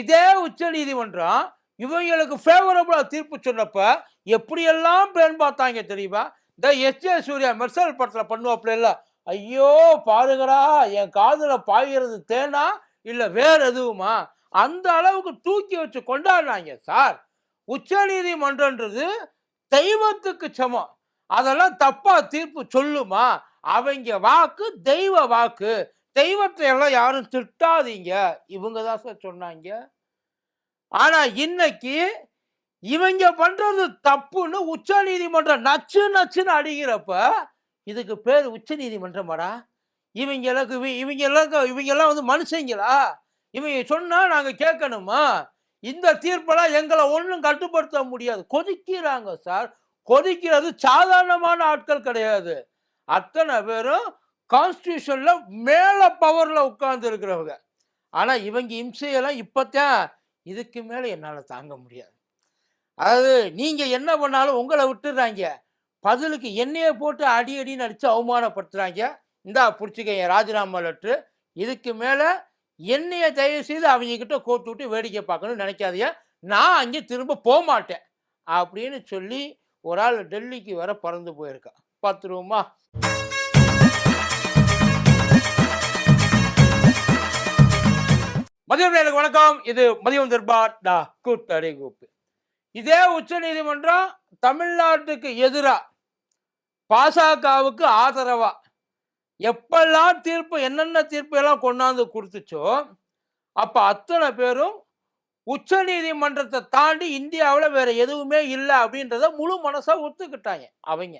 இதே உச்ச நீதிமன்றம் இவங்களுக்கு ஃபேவரபுளாக தீர்ப்பு சொன்னப்ப எப்படியெல்லாம் பேன் பார்த்தாங்க தெரியுமா? இந்த எஸ் ஜே சூர்யா மெர்சல் படத்தில் பண்ணுவாப்புல இல்லை ஐயோ பாருங்கடா என் காதில் பாய்கிறது தேனா இல்லை வேற எதுவுமா? அந்த அளவுக்கு தூக்கி வச்சு கொண்டாடினாங்க சார். உச்ச நீதிமன்றன்றது தெய்வத்துக்கு சமம். அதெல்லாம் தப்பா தீர்ப்பு சொல்லுமா? அவங்க வாக்கு தெய்வ வாக்கு. தெய்வத்தை எல்லாம் யாரும் திட்டாதீங்க. இவங்க தான் சார் சொன்னாங்க. ஆனா இன்னைக்கு இவங்க பண்றது தப்புன்னு உச்ச நீதிமன்றம் நச்சு நச்சுன்னு அடிக்கிறப்ப இதுக்கு பேர் உச்ச நீதிமன்றமாடா? இவங்க எல்லாம் இவங்க எல்லாம் இவங்க எல்லாம் வந்து மனுஷங்களா? இவங்க சொன்னா நாங்க கேட்கணுமா? இந்த தீர்ப்பெல்லாம் எங்களை ஒன்றும் கட்டுப்படுத்த முடியாது. கொதிக்கிறாங்க சார் கொதிக்கிறது சாதாரணமான ஆட்கள் கிடையாது. அத்தனை பேரும் கான்ஸ்டியூஷன்ல மேல பவர்ல உட்கார்ந்து இருக்கிறவங்க. ஆனா இவங்க இம்சையெல்லாம் இப்பத்தான் இதுக்கு மேல என்னால தாங்க முடியாது. அதாவது நீங்க என்ன பண்ணாலும் உங்களை விட்டுறாங்க. பதிலுக்கு எண்ணெயை போட்டு அடி அடின்னு அடிச்சு அவமானப்படுத்துறாங்க. இந்தா பிடிச்சிக்க ராஜினாமா லெட்ரு இதுக்கு மேல என்னைய தயவு செய்து அவங்க கிட்ட கோட்டு விட்டு வேடிக்கை பார்க்கணும்னு நினைக்காதீங்க. நான் அங்கே திரும்ப போக மாட்டேன் அப்படின்னு சொல்லி ஒரு ஆள் டெல்லிக்கு வர பறந்து போயிருக்கான். பார்த்துருவோமா? மதியம் நேருக்கு வணக்கம். இது மதியம் தர்பார் டா கூட்டடை கூப்பு. இதே உச்ச நீதிமன்றம் தமிழ்நாட்டுக்கு எதிராக பாசகவுக்கு ஆதரவா? எப்பெல்லாம் தீர்ப்பு என்னென்ன தீர்ப்பு எல்லாம் கொண்டாந்து கொடுத்துச்சோ அப்ப அத்தனை பேரும் உச்ச நீதிமன்றத்தை தாண்டி இந்தியாவில் வேற எதுவுமே இல்லை அப்படின்றத முழு மனசா ஒத்துக்கிட்டாங்க அவங்க.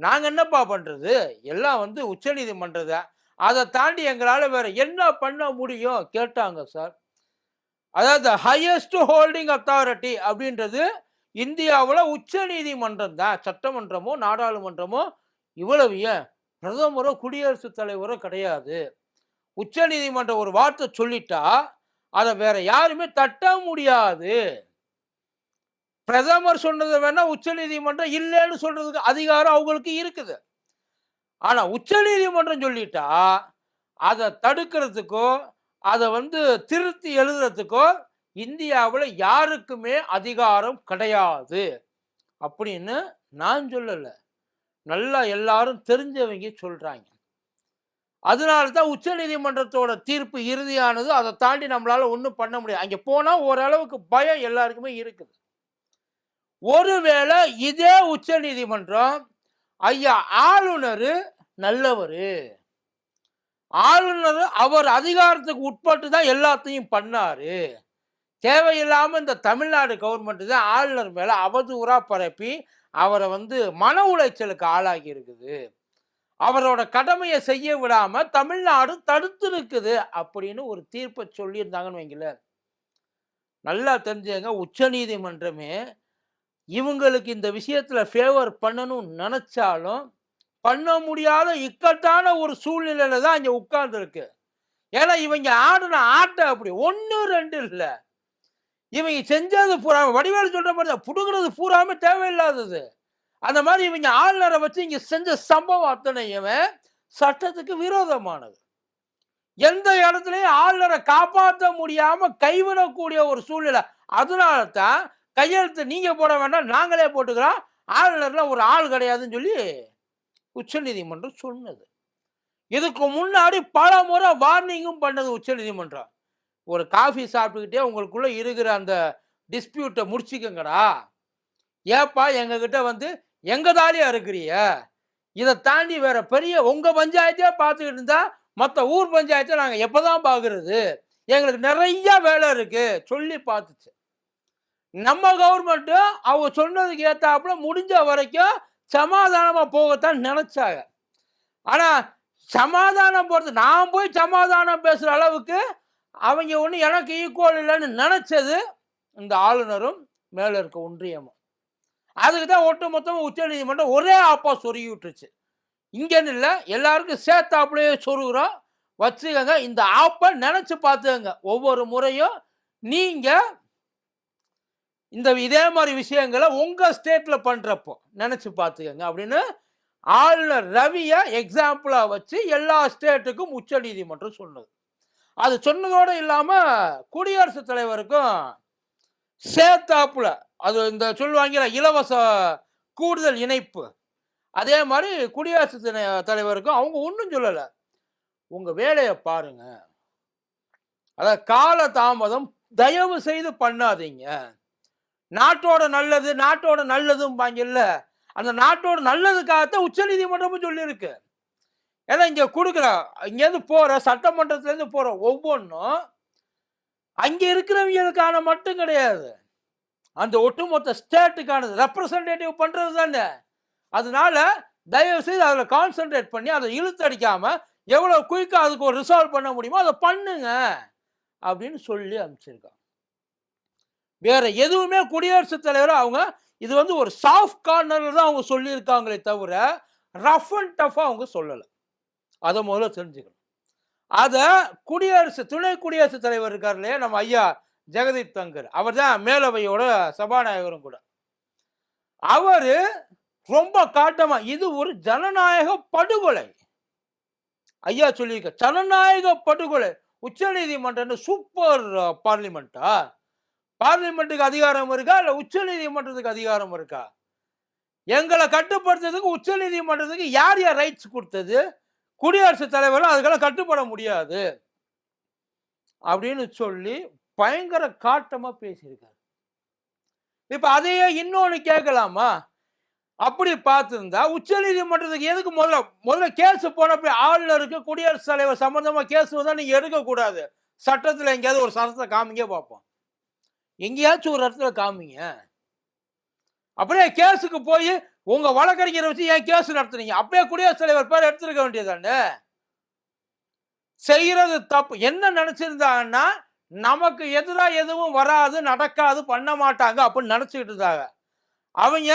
நாங்க என்னப்பா பண்றது? எல்லாம் வந்து உச்ச நீதிமன்றத்தை அதை தாண்டி எங்களால் வேற என்ன பண்ண முடியும்? கேட்டாங்க சார். அதாவது ஹையஸ்ட் ஹோல்டிங் அத்தாரிட்டி அப்படின்றது இந்தியாவில் உச்ச நீதிமன்றம் தான். சட்டமன்றமோ நாடாளுமன்றமோ இவ்வளவு ஏன்? பிரதமரோ குடியரசுத் தலைவரோ கிடையாது. உச்ச நீதிமன்றம் ஒரு வார்த்தை சொல்லிட்டா அதை வேற யாருமே தட்ட முடியாது. பிரதமர் சொன்னது வேணா உச்ச நீதிமன்றம் இல்லைன்னு சொல்றதுக்கு அதிகாரம் அவங்களுக்கு இருக்குது. ஆனால் உச்ச நீதிமன்றம் சொல்லிட்டா அதை தடுக்கிறதுக்கோ அதை வந்து திருத்தி எழுதுறதுக்கோ இந்தியாவில் யாருக்குமே அதிகாரம் கிடையாது. அப்படின்னு நான் சொல்லலை. நல்லா எல்லாரும் தெரிஞ்சவங்க சொல்கிறாங்க அதனால தான் உச்ச நீதிமன்றத்தோட தீர்ப்பு இறுதியானது அதை தாண்டி நம்மளால ஒன்றும் பண்ண முடியாது. அங்கே போனால் ஓரளவுக்கு பயம் எல்லாருக்குமே இருக்குது. ஒருவேளை இதே உச்ச நீதிமன்றம் ஐயா ஆளுநர் நல்லவர். ஆளுநர் அவர் அதிகாரத்துக்கு உட்பட்டு தான் எல்லாத்தையும் பண்ணார். தேவையில்லாமல் இந்த தமிழ்நாடு கவர்மெண்ட் தான் ஆளுநர் மேலே அவதூறாக பரப்பி அவரை வந்து மன உளைச்சலுக்கு ஆளாகி இருக்குது. அவரோட கடமையை செய்ய விடாம தமிழ்நாடு தடுத்து இருக்குது அப்படின்னு ஒரு தீர்ப்பை சொல்லியிருந்தாங்கன்னு வைங்களேன். நல்லா தெரிஞ்சுங்க உச்ச நீதிமன்றமே இவங்களுக்கு இந்த விஷயத்துல ஃபேவர் பண்ணணும்னு நினைச்சாலும் பண்ண முடியாத இக்கட்டான ஒரு சூழ்நிலையில தான் இங்க உட்கார்ந்துருக்கு. ஏன்னா இவங்க ஆடின ஆட்டை அப்படி ஒன்று ரெண்டு இல்லை. இவங்க செஞ்சது பூரா வடிவேலு சொல்ற மாதிரி தான் புடுங்கிறது பூராமே தேவையில்லாதது. அந்த மாதிரி இவங்க ஆளுநரை வச்சு இங்க செஞ்ச சம்பவம் அத்தனையுமே சட்டத்துக்கு விரோதமானது. எந்த இடத்துலையும் ஆளுநரை காப்பாற்ற முடியாம கைவிடக்கூடிய ஒரு சூழ்நிலை. அதனால தான் கையெழுத்து நீங்கள் போட வேண்டாம் நாங்களே போட்டுக்கிறோம். ஆளுநர்லாம் ஒரு ஆள் கிடையாதுன்னு சொல்லி உச்சநீதிமன்றம் சொன்னது. இதுக்கு முன்னாடி பல முறை வார்னிங்கும் பண்ணது உச்சநீதிமன்றம். ஒரு காஃபி சாப்பிட்டுக்கிட்டே உங்களுக்குள்ளே இருக்கிற அந்த டிஸ்பியூட்டை முடிச்சுக்கங்கடா. ஏப்பா எங்ககிட்ட வந்து எங்க தாலியா இருக்கிறிய இதை தாண்டி வேற பெரிய உங்க பஞ்சாயத்தே பார்த்துக்கிட்டு இருந்தா மற்ற ஊர் பஞ்சாயத்தை நாங்கள் எப்பதான் பார்க்கறது? எங்களுக்கு நிறைய வேலை இருக்கு. சொல்லி பார்த்துச்சு. நம்ம கவர்மெண்ட்டும் அவங்க சொன்னதுக்கு ஏற்றாப்புல முடிஞ்ச வரைக்கும் சமாதானமாக போகத்தான் நினச்சாங்க. ஆனால் சமாதானம் போகிறது நான் போய் சமாதானம் பேசுகிற அளவுக்கு அவங்க ஒன்று எனக்கு ஈக்குவல் இல்லைன்னு நினச்சது இந்த ஆளுநரும் மேலே இருக்க ஒன்றியமும். அதுக்கு தான் ஒட்டு மொத்தமாக உச்சநீதிமன்றம் ஒரே ஆப்பா சொருகி விட்டுருச்சு இங்கேன்னு இல்லை எல்லாருக்கும் சேர்த்தாப்புலயே சொருகிறோம். வச்சுக்கோங்க இந்த ஆப்பை நினச்சி பார்த்துக்கங்க. ஒவ்வொரு முறையும் நீங்கள் இந்த இதே மாதிரி விஷயங்களை உங்கள் ஸ்டேட்டில் பண்ணுறப்போ நினச்சி பார்த்துக்கங்க. அப்படின்னு ஆளுநர் ரவியை எக்ஸாம்பிளாக வச்சு எல்லா ஸ்டேட்டுக்கும் உச்ச நீதிமன்றம் சொன்னது. அது சொன்னதோடு இல்லாமல் குடியரசுத் தலைவருக்கும் சேர்த்தாப்புல அது இந்த சொல்லுவாங்கல்ல இலவச கூடுதல் இணைப்பு. அதே மாதிரி குடியரசு தலைவருக்கும் அவங்க ஒன்றும் சொல்லலை. உங்கள் வேலையை பாருங்க. அதாவது கால தாமதம் தயவு செய்து பண்ணாதீங்க. நாட்டோட நல்லது நாட்டோட நல்லதும்பாங்க இல்லை. அந்த நாட்டோட நல்லதுக்காகத்தான் உச்சநீதிமன்றமும் சொல்லியிருக்கு. ஏன்னா இங்கே கொடுக்குற இங்கேருந்து போகிற சட்டமன்றத்துலேருந்து போகிற ஒவ்வொன்றும் அங்கே இருக்கிறவங்களுக்கான மட்டும் கிடையாது. அந்த ஒட்டுமொத்த ஸ்டேட்டுக்கானது ரெப்ரசன்டேட்டிவ் பண்ணுறது தானே. அதனால தயவுசெய்து அதில் கான்சென்ட்ரேட் பண்ணி அதை இழுத்தடிக்காமல் எவ்வளோ குயிக்காக அதுக்கு ஒரு ரிசால்வ் பண்ண முடியுமோ அதை பண்ணுங்க அப்படின்னு சொல்லி அனுப்பிச்சிருக்கான் வேற எதுவுமே குடியரசுத் தலைவர் அவங்க இது வந்து ஒரு சாஃப்ட் கார்னர்ல தான் அவங்க சொல்லியிருக்காங்களே தவிர ரஃப் அண்ட் டஃபாக அவங்க சொல்லலை. அதை முதல்ல தெரிஞ்சுக்கணும். அதை குடியரசு துணை குடியரசுத் தலைவர் இருக்கார் இல்லையா நம்ம ஐயா ஜெகதீப் தங்கர் அவர் தான் மேலவையோட சபாநாயகரும் கூட. அவர் ரொம்ப காட்டமா இது ஒரு ஜனநாயக படுகொலை. ஐயா சொல்லியிருக்க ஜனநாயக படுகொலை. உச்ச நீதிமன்றம் சூப்பர் பார்லிமெண்ட்டா uh, பார்லிமெண்ட்டுக்கு அதிகாரம் இருக்கா? இல்லை உச்ச நீதிமன்றத்துக்கு அதிகாரம் இருக்கா? எங்களை கட்டுப்படுத்துறதுக்கு உச்ச நீதிமன்றத்துக்கு யார் யார் ரைட்ஸ் கொடுத்தது? குடியரசுத் தலைவரும் அதுக்கெல்லாம் கட்டுப்பட முடியாது. அப்படின்னு சொல்லி பயங்கர காட்டமாக பேசியிருக்காரு. இப்போ அதையே இன்னொன்று கேட்கலாமா? அப்படி பார்த்துருந்தா உச்ச நீதிமன்றத்துக்கு எதுக்கு முதல்ல முதல்ல கேஸ் போனப்ப ஆளுநருக்கு குடியரசுத் தலைவர் சம்மந்தமாக கேஸ் வந்தால் நீங்கள் எடுக்கக்கூடாது. சட்டத்தில் எங்கேயாவது ஒரு சட்டத்தை காமிங்க பார்ப்போம் எங்கேயாச்சும் ஒரு இடத்துல காமிங்க. அப்படியே கேஸுக்கு போய் உங்க வழக்கறிஞரை வச்சு ஏன் கேஸ் நடத்துனீங்க? அப்படியே குடியரசுத் தலைவர் பேர் எடுத்துருக்க வேண்டியதானே? செய்யறது தப்பு. என்ன நினைச்சிருந்தாங்கன்னா நமக்கு எதிராக எதுவும் வராது நடக்காது பண்ண மாட்டாங்க அப்படின்னு நினச்சிக்கிட்டு இருந்தாங்க. அவங்க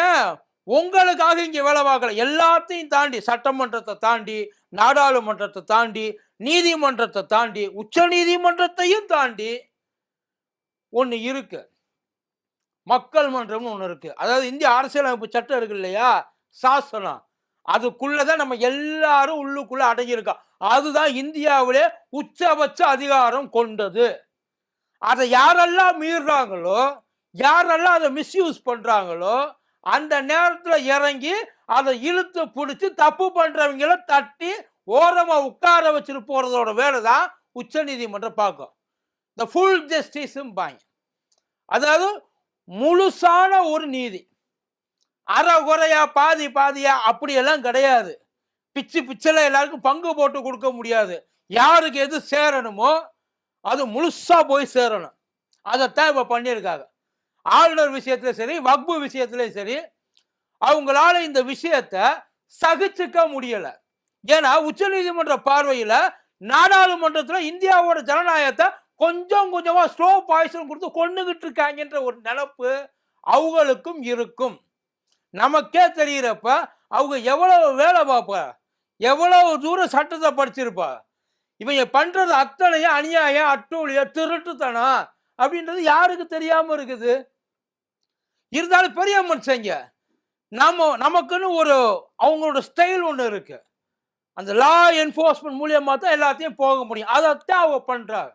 உங்களுக்காக இங்கே வேலை பார்க்கல. எல்லாத்தையும் தாண்டி சட்டமன்றத்தை தாண்டி நாடாளுமன்றத்தை தாண்டி நீதிமன்றத்தை தாண்டி உச்ச நீதிமன்றத்தையும் தாண்டி ஒன்று இருக்கு. மக்கள் மன்றம்னு ஒன்று இருக்கு. அதாவது இந்திய அரசியலமைப்பு சட்டம் இருக்கு இல்லையா? சாசனம். அதுக்குள்ளதான் நம்ம எல்லாரும் உள்ளுக்குள்ள அடங்கியிருக்கோம். அதுதான் இந்தியாவிலே உச்சபட்ச அதிகாரம் கொண்டது. அதை யாரெல்லாம் மீறுறாங்களோ யாரெல்லாம் அதை மிஸ்யூஸ் பண்றாங்களோ அந்த நேரத்தில் இறங்கி அதை இழுத்து பிடிச்சி தப்பு பண்றவங்கள தட்டி ஓரமா உட்கார வச்சுட்டு போறதோட வேலை தான் உச்ச நீதிமன்றம் பார்க்கும். இந்த ஃபுல் ஜஸ்டிஸும் பாங்க அதாவது முழுசான ஒரு நீதி. அரை குறையா பாதி பாதியா அப்படியெல்லாம் கிடையாது. பிச்சு பிச்சில் எல்லாருக்கும் பங்கு போட்டு கொடுக்க முடியாது. யாருக்கு எது சேரணுமோ அது முழுசா போய் சேரணும். அதைத்தான் இப்போ பண்ணியிருக்காங்க. ஆளுநர் விஷயத்துலையும் சரி வக்பு விஷயத்துலையும் சரி அவங்களால இந்த விஷயத்த சகிச்சுக்க முடியலை. ஏன்னா உச்சநீதிமன்ற பார்வையில் நாடாளுமன்றத்தில் இந்தியாவோட ஜனநாயகத்தை கொஞ்சம் கொஞ்சமாக ஸ்லோ பாய்சன் கொடுத்து கொண்டுகிட்டு இருக்காங்கன்ற ஒரு நினப்பு அவங்களுக்கும் இருக்கும். நமக்கே தெரிகிறப்ப அவங்க எவ்வளவு வேலை பார்ப்பா? எவ்வளவு தூரம் சட்டத்தை படிச்சிருப்பா? இவங்க பண்ணுறது அத்தனையும் அநியாயம் அட்டூழியம் திருட்டுத்தனம் அப்படின்றது யாருக்கு தெரியாமல் இருக்குது? இருந்தாலும் பெரிய மனுஷங்க நாம நமக்குன்னு ஒரு அவங்களோட ஸ்டைல் ஒன்று இருக்குது அந்த லா என்ஃபோர்ஸ்மெண்ட் மூலியமாக தான் எல்லாத்தையும் போக முடியும். அதைத்தான் அவங்க பண்ணுறாங்க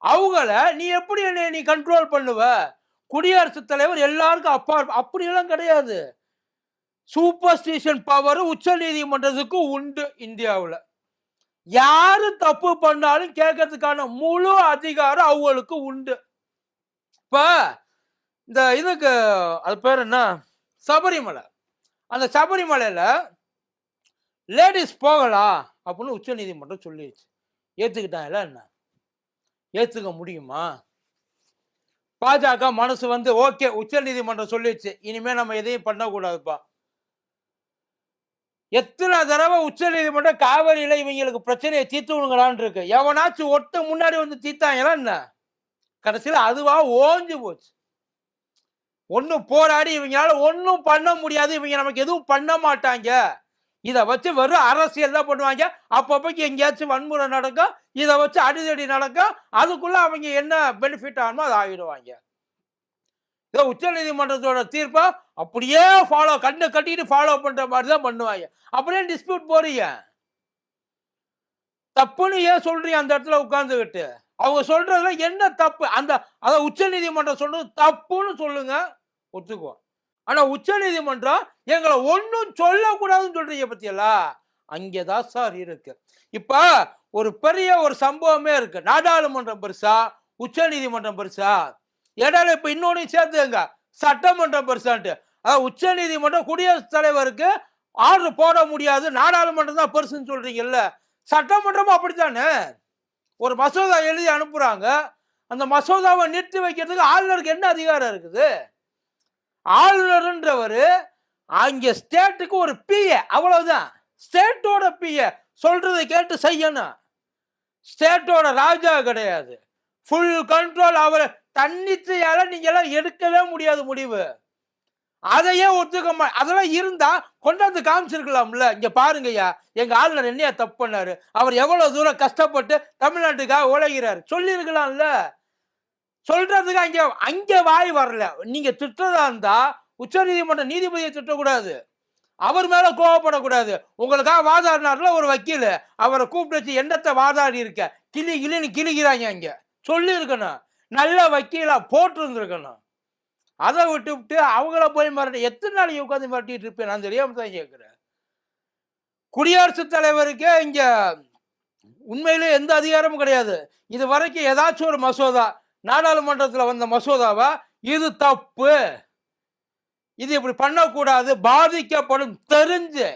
அவங்கள நீ எப்படி என்னை நீ கண்ட்ரோல் பண்ணுவ? குடியரசுத் தலைவர் எல்லாருக்கும் அப்பா அப்படியெல்லாம் கிடையாது. சூப்பர் ஸ்டேஷன் பவர் உச்ச நீதிமன்றத்துக்கு உண்டு இந்தியாவில். யாரு தப்பு பண்ணாலும் கேட்கறதுக்கான முழு அதிகாரம் அவங்களுக்கு உண்டு. இப்ப இந்த இதுக்கு அது பேர் என்ன? சபரிமலை. அந்த சபரிமலையில லேடிஸ் போகலாம் அப்படின்னு உச்ச நீதிமன்றம் சொல்லிடுச்சு. ஏத்துக்கிட்டாங்களா என்ன? ஏற்றுக்க முடியுமா? பாஜக மனசு வந்து ஓகே உச்ச நீதிமன்றம் சொல்லிடுச்சு. இனிமே நம்ம எதையும் பண்ணக்கூடாதுப்பா. எத்தனை தடவை உச்ச நீதிமன்றம் காவிரியில இவங்களுக்கு பிரச்சனையை தீர்த்து விடுங்களான் இருக்கு. எவனாச்சும் ஒட்ட முன்னாடி வந்து தீர்த்தாங்களா என்ன? கடைசியில் அதுவா ஓஞ்சு போச்சு. ஒன்றும் போராடி இவங்களால ஒன்றும் பண்ண முடியாது. இவங்க நமக்கு எதுவும் பண்ண மாட்டாங்க. இதை வச்சு வெறும் அரசியல் தான் பண்ணுவாங்க. அப்பப்போக்கு எங்கேயாச்சும் வன்முறை நடக்கும் இதை வச்சு அடிதடி நடக்கும் அதுக்குள்ள அவங்க என்ன பெனிஃபிட் ஆகுமோ அதை ஆகிடுவாங்க. இதோ உச்ச நீதிமன்றத்தோட தீர்ப்பை அப்படியே ஃபாலோ கண்ணை கட்டிட்டு ஃபாலோ பண்ற மாதிரி தான் பண்ணுவாங்க. அப்படியே டிஸ்பியூட் போறீங்க. தப்புன்னு ஏன் சொல்றீங்க அந்த இடத்துல உட்கார்ந்துகிட்டு? அவங்க சொல்றதுல என்ன தப்பு? அந்த அதை உச்ச நீதிமன்றம் சொல்றது தப்புன்னு சொல்லுங்க. ஒத்துக்குவோம். ஆனா உச்ச நீதிமன்றம் எங்களை ஒன்றும் சொல்லக்கூடாதுன்னு சொல்றீங்க பத்தியலா? அங்கேதான் சார் இருக்கு. இப்ப ஒரு பெரிய ஒரு சம்பவமே இருக்கு. நாடாளுமன்றம் பெருசா? உச்ச நீதிமன்றம் பெருசா? இடையில இப்ப இன்னொன்னு சேர்த்துங்க சட்டமன்றம் பெருசான்ட்டு. அதாவது உச்ச நீதிமன்றம் குடியரசுத் தலைவருக்கு ஆர்டர் போட முடியாது. நாடாளுமன்றம் தான் பெருசுன்னு சொல்றீங்கல்ல. சட்டமன்றமும் அப்படித்தானே? ஒரு மசோதா எழுதி அனுப்புறாங்க. அந்த மசோதாவை நிறுத்தி வைக்கிறதுக்கு ஆளுநருக்கு என்ன அதிகாரம் இருக்குது? ஆளுநர்ன்றவர் அங்க ஸ்டேட்டுக்கு ஒரு பிஏ அவ்வளவுதான். ஸ்டேட்டோட பிஏ சொல்றதை கேட்டு செய்யணும். ஸ்டேட்டோட ராஜா கிடையாது. ஃபுல் கண்ட்ரோல் அவரை. தன்னிச்சையால நீங்க எல்லாம் எடுக்கவே முடியாது முடிவு. அதையே ஒத்துக்க மா அதெல்லாம் இருந்தா கொண்டாந்து காமிச்சிருக்கலாம்ல. இங்க பாருங்கய்யா எங்க ஆளுநர் என்னையா தப்பு பண்ணாரு. அவர் எவ்வளவு தூரம் கஷ்டப்பட்டு தமிழ்நாட்டுக்காக உழைகிறார் சொல்லியிருக்கலாம்ல. சொல்றதுக்கு அங்க அங்க வாய் வரல. நீங்க திட்டதா இருந்தா உச்ச நீதிமன்ற நீதிபதியை திட்டக்கூடாது. அவர் மேல கோவப்படக்கூடாது. உங்களுக்காக வாதாடினார்ல ஒரு வக்கீல். அவரை கூப்பிட்டு வச்சு என்னத்தை வாதாடி இருக்க? கிளி கிளின்னு கிளிக்கிறாங்க அங்க சொல்லி இருக்கணும் நல்ல வக்கீலா போட்டிருந்துருக்கணும். அதை விட்டு விட்டு அவங்கள போய் மிரட்ட எத்தனை நாளைக்கு உட்காந்து மிரட்டிட்டு இருப்பேன்? நான் தெரியாம தான் கேட்கிறேன். குடியரசுத் தலைவருக்கு இங்க உண்மையிலே எந்த அதிகாரமும் கிடையாது. இது வரைக்கும் ஏதாச்சும் ஒரு மசோதா. நாடாளுமன்றத்தில் வந்த மசோதாவை? இது தப்பு. இது இப்படி பண்ணக்கூடாது பாதிக்கப்படும் தெரிஞ்சு.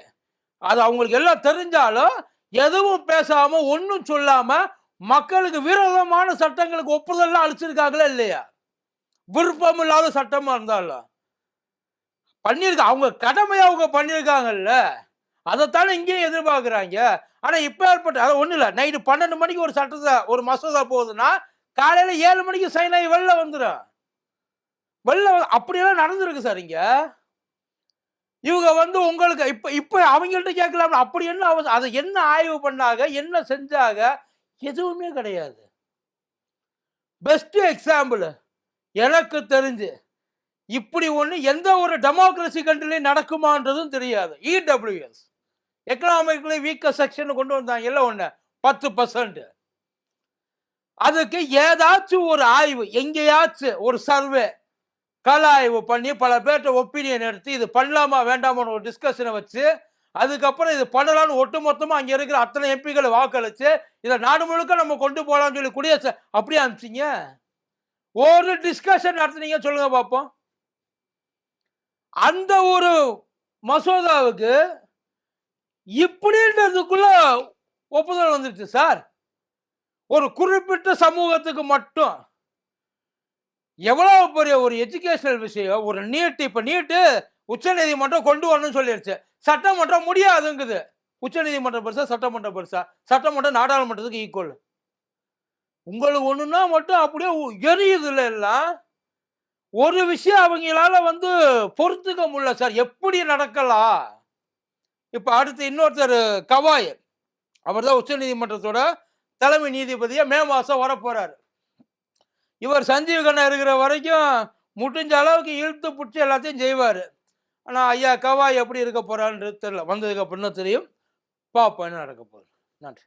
அது அவங்களுக்கு எல்லாம் தெரிஞ்சாலும் எதுவும் பேசாம ஒன்றும் சொல்லாம மக்களுக்கு விரோதமான சட்டங்களுக்கு ஒப்புதல்லாம் அழிச்சிருக்காங்களா இல்லையா? விருப்பம் இல்லாத சட்டமா இருந்தாலும். பண்ணியிருக்க அவங்க கடமையை அவங்க பண்ணியிருக்காங்கல்ல அதைத்தானே இங்கேயும் எதிர்பார்க்குறாங்க. ஆனால் இப்போ ஏற்பட்ட அது ஒன்றும் இல்லை நைட்டு பன்னெண்டு மணிக்கு ஒரு சட்டத்தை ஒரு மசோதா போகுதுன்னா காலையில ஏழு மணிக்கு சைன் ஆகி வெளில வந்துடும் வெளில அப்படியெல்லாம் நடந்திருக்கு சார் இங்க. இவங்க வந்து உங்களுக்கு இப்ப இப்ப அவங்கள்ட்ட கேட்கலாம் அப்படி என்ன அவ- அதை என்ன ஆய்வு பண்ணாங்க என்ன செஞ்சாங்க எதுவுமே கிடையாது. பெஸ்ட் எக்ஸாம்பிள் எனக்கு தெரிஞ்சு இப்படி ஒன்று எந்த ஒரு டெமோக்ரஸி கண்ட்ரிலையும் நடக்குமான்றதும் தெரியாது. இடபிள்யூஎஸ் எக்கனாமிக்கலி வீக்க செக்ஷன் கொண்டு வந்தாங்க இல்லை ஒன்று பத்து பர்சன்ட் அதுக்கு ஏதாச்சும் ஒரு ஆய்வு எங்கேயாச்சும் ஒரு சர்வே கள ஆய்வு பண்ணி பல பேர்கிட்ட ஒப்பீனியன் எடுத்து இது பண்ணலாமா வேண்டாமான்னு ஒரு டிஸ்கஷனை வச்சு அதுக்கப்புறம் இது பண்ணலாம்னு ஒட்டுமொத்தமா அங்கே இருக்கிற அத்தனை எம்பிகளை வாக்களித்து இதை நாடு முழுக்க நம்ம கொண்டு போகலாம்னு சொல்லி குடியரசு அப்படியே அனுப்பிச்சிங்க. ஒரு டிஸ்கஷன் நடத்துனீங்க சொல்லுங்க பார்ப்போம் அந்த ஒரு மசோதாவுக்கு இப்படின்றதுக்குள்ள ஒப்புதல் வந்துருச்சு சார். ஒரு குறிப்பிட்ட சமூகத்துக்கு மட்டும் எவ்வளவு பெரிய ஒரு எஜுகேஷனல் விஷயம் ஒரு நீட் இப்ப நீட்டு உச்ச நீதிமன்றம் கொண்டு வரணும்னு சொல்லிடுச்சு சட்டமன்றம் முடியாதுங்குது. உச்ச நீதிமன்றம் பெருசா சட்டமன்றம் பெருசா. சட்டமன்றம் நாடாளுமன்றத்துக்கு ஈக்குவல் உங்களுக்கு ஒண்ணுன்னா மட்டும் அப்படியே எரியுதுல எல்லாம். ஒரு விஷயம் அவங்களால வந்து பொறுத்துக்க முடியல சார். எப்படி நடக்கலாம்? இப்ப அடுத்து இன்னொருத்தர் கவாய் அவர் தான் உச்ச நீதிமன்றத்தோட தலைமை நீதிபதியா மே மாசம் வரப்போறாரு. இவர் சஞ்சீவ் கண்ணா இருக்கிற வரைக்கும் முடிஞ்ச அளவுக்கு இழுத்து பிடிச்சி எல்லாத்தையும் செய்வார். ஆனால் ஐயா கவாய் எப்படி இருக்க போறான்றது தெரியல. வந்ததுக்கு அப்புறம் தெரியும். பார்ப்போம் என்ன நடக்க போகுது. நன்றி.